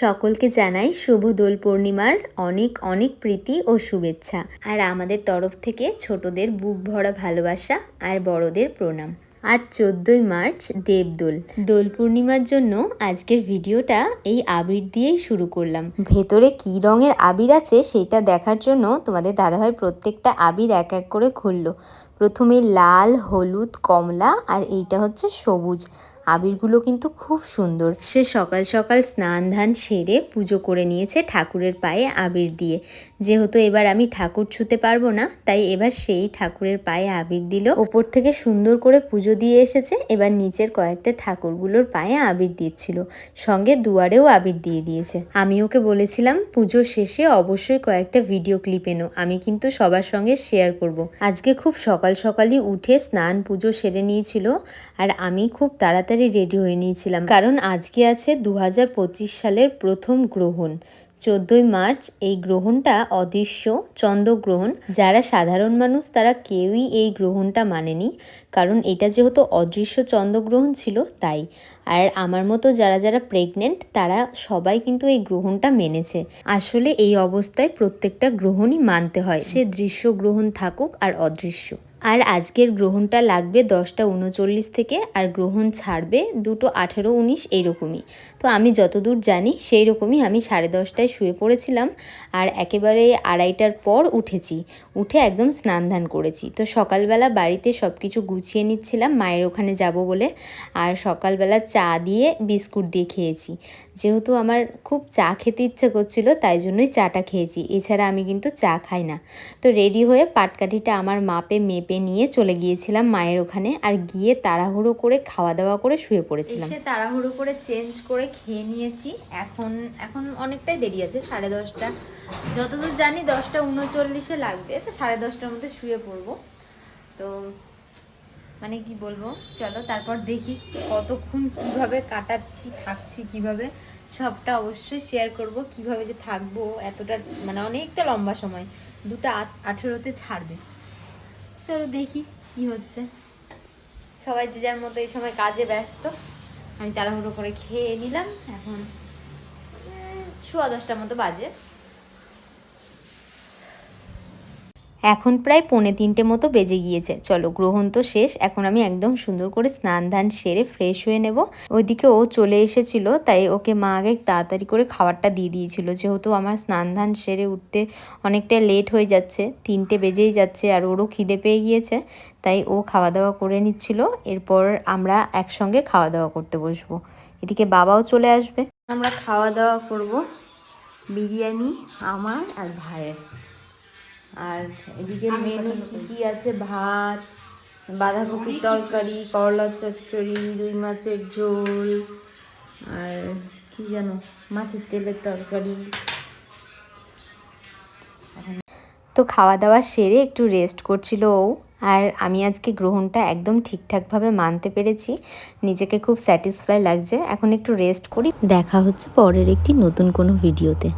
সকলকে জানাই শুভ দোল পূর্ণিমার অনেক অনেক প্রীতি ও শুভেচ্ছা। আর আমাদের তরফ থেকে ছোটদের বুক ভরা ভালোবাসা আর বড়দের প্রণাম। আজ চোদ্দোই মার্চ, দেবদোল। দোল পূর্ণিমার জন্য আজকের ভিডিওটা এই আবির দিয়েই শুরু করলাম। ভেতরে কী রঙের আবির আছে সেটা দেখার জন্য তোমাদের দাদাভাই প্রত্যেকটা আবির এক এক করে খুললো। প্রথমে লাল, হলুদ, কমলা আর এইটা হচ্ছে সবুজ। আবিরগুলো কিন্তু খুব সুন্দর। সে সকাল সকাল স্নান ধান সেরে পুজো করে নিয়েছে ঠাকুরের পায়ে আবির দিয়ে। যেহেতু এবার আমি ঠাকুর ছুতে পারব না, তাই এবার সেই ঠাকুরের পায়ে আবির দিল। ওপর থেকে সুন্দর করে পুজো দিয়ে এসেছে, এবার নিচের কয়েকটা ঠাকুরগুলোর পায়ে আবির দিচ্ছিল। সঙ্গে দুয়ারেও আবির দিয়ে দিয়েছে। আমি ওকে বলেছিলাম, পুজো শেষে অবশ্যই কয়েকটা ভিডিও ক্লিপ এনো। আমি কিন্তু সবার সঙ্গে শেয়ার করব। আজকে খুব সকাল সকালই উঠে স্নান পুজো সেরে নিয়েছিল, আর আমি খুব তাড়াতাড়ি রেডি হয়ে নিয়েছিলাম। কারণ আজকে আছে দু হাজার পঁচিশ সালের প্রথম গ্রহণ। চোদ্দই মার্চ এই গ্রহণটা অদৃশ্য, চন্দ্রগ্রহণ। যারা সাধারণ মানুষ, তারা কেউই এই গ্রহণটা মানেনি। কারণ এটা যেহেতু অদৃশ্য চন্দ্রগ্রহণ ছিল, তাই। আর আমার মতো যারা যারা প্রেগনেন্ট তারা সবাই কিন্তু এই গ্রহণটা মেনেছে। আসলে এই অবস্থায় প্রত্যেকটা গ্রহণই মানতে হয়। সে দৃশ্য গ্রহণ থাকুক আর অদৃশ্য। আর আজকের গ্রহণটা লাগবে দশটা উনচল্লিশ থেকে, আর গ্রহণ ছাড়বে দুটো আঠেরো উনিশ এইরকমই। তো আমি যতদূর জানি সেই রকমই আমি সাড়ে দশটায় শুয়ে পড়েছিলাম, আর একেবারে আড়াইটার পর উঠেছি। উঠে একদম স্নান ধান করেছি। তো সকালবেলা বাড়িতে সব কিছু গুছিয়ে নিচ্ছিলাম, মায়ের ওখানে যাব বলে, আর সকালবেলা চা দিয়ে বিস্কুট দিয়ে খেয়েছি। যেহেতু আমার খুব চা খেতে ইচ্ছে করছিল, তাই জন্যই চাটা খেয়েছি। এছাড়া আমি কিন্তু চা খাই না। তো রেডি হয়ে পাটকাঠিটা আমার মাপে মেপে নিয়ে চলে গিয়েছিলাম মায়ের ওখানে আর গিয়ে তাড়াহুড়ো করে খাওয়া দাওয়া করে শুয়ে পড়েছিলাম। এসে তাড়াহুড়ো করে চেঞ্জ করে খেয়ে নিয়েছি। এখন এখন অনেকটাই দেরি আছে, সাড়ে দশটা। যতদূর জানি দশটা উনচল্লিশে লাগবে, তো সাড়ে দশটার মধ্যে শুয়ে পড়ব। তো মানে কি বলব, চলো তারপর দেখি কতক্ষণ কীভাবে কাটাচ্ছি, থাকছি কীভাবে। সবটা অবশ্যই শেয়ার করব, কীভাবে যে থাকব, এতটা মানে অনেকটা লম্বা সময়, দুটো আঠেরোতে ছাড়বে। চলো দেখি কি হচ্ছে। সবাই যে যার মতো এই সময় কাজে ব্যস্ত। আমি তাড়াহুড়ো করে খেয়ে নিলাম, এখন সোয়া দশটার মতো বাজে। এখন প্রায় পৌনে তিনটে মতো বেজে গিয়েছে। চলো, গ্রহণ তো শেষ। এখন আমি একদম সুন্দর করে স্নান ধান সেরে ফ্রেশ হয়ে নেব। ওইদিকে ও চলে এসেছিল, তাই ওকে মা আগে তাড়াতাড়ি করে খাবারটা দিয়ে দিয়েছিল। যেহেতু আমার স্নান ধান সেরে উঠতে অনেকটা লেট হয়ে যাচ্ছে, তিনটে বেজেই যাচ্ছে আর ওরও খিদে পেয়ে গিয়েছে, তাই ও খাওয়া দাওয়া করে নিচ্ছিল। এরপর আমরা একসঙ্গে খাওয়া দাওয়া করতে বসবো। এদিকে বাবাও চলে আসবে। আমরা খাওয়া দাওয়া করব, বিরিয়ানি, আমার আর ভাইয়ের। আর এদিকে মেনু কী কী আছে? ভাত বাঁধাকপির তরকারি করলার চচ্চড়ি রুই মাছের ঝোল আর কি জানো? মাছের তেলের তরকারি। তো খাওয়া দাওয়া সেরে একটু রেস্ট করছিল ও আর আমি আজকে গ্রহণটা একদম ঠিকঠাকভাবে মানতে পেরেছি। নিজেকে খুব স্যাটিসফাই লাগছে। এখন একটু রেস্ট করি। দেখা হচ্ছে পরের একটি নতুন কোনো ভিডিওতে